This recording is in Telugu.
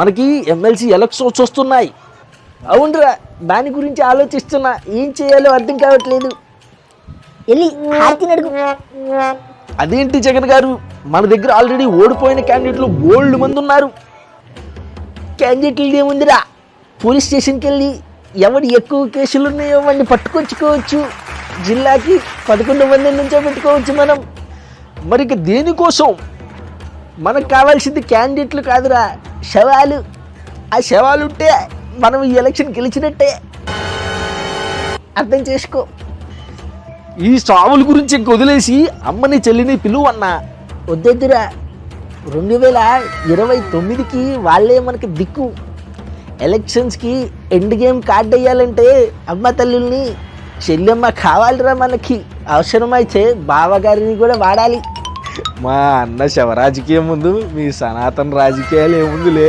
మనకి ఎమ్మెల్సీ ఎలక్షన్స్ వస్తున్నాయి. అవునరా దాని గురించి ఆలోచిస్తున్నా. ఏం చేయాలో అర్థం కావట్లేదు. వెళ్ళి హారతిని అడుగు అదేంటి జగన్ గారు? మన దగ్గర ఆల్రెడీ ఓడిపోయిన క్యాండిడేట్లు బోల్డ్ మంది ఉన్నారు. క్యాండిడేట్లు ఏముందిరా? పోలీస్ స్టేషన్కి వెళ్ళి ఎవడు ఎక్కువ కేసులు ఉన్నాయో వాడిని పట్టుకొచ్చుకోవచ్చు. జిల్లాకి పదకొండు మంది నుంచో పెట్టుకోవచ్చు మనం. మరి ఇక దేనికోసం? మనకు కావాల్సింది క్యాండిడేట్లు కాదురా. శవాలు. ఆ శవాలు ఉంటే మనం ఈ ఎలక్షన్ గెలిచినట్టే. అర్థం చేసుకో. ఈ సావుల గురించి వదిలేసి అమ్మని చెల్లిని పిలువు అన్నా వద్దొద్దురా రెండు వేల ఇరవై తొమ్మిదికి వాళ్ళే మనకి దిక్కు. ఎలక్షన్స్కి ఎండ్ గేమ్ కార్డ్ వేయాలంటే అమ్మ తల్లుల్ని చెల్లెమ్మ కావాలిరా మనకి. అవసరమైతే బావగారిని కూడా వాడాలి. మా అన్న శవ రాజకీయం ముందు మీ సనాతన రాజకీయాలు ఏముందిలే.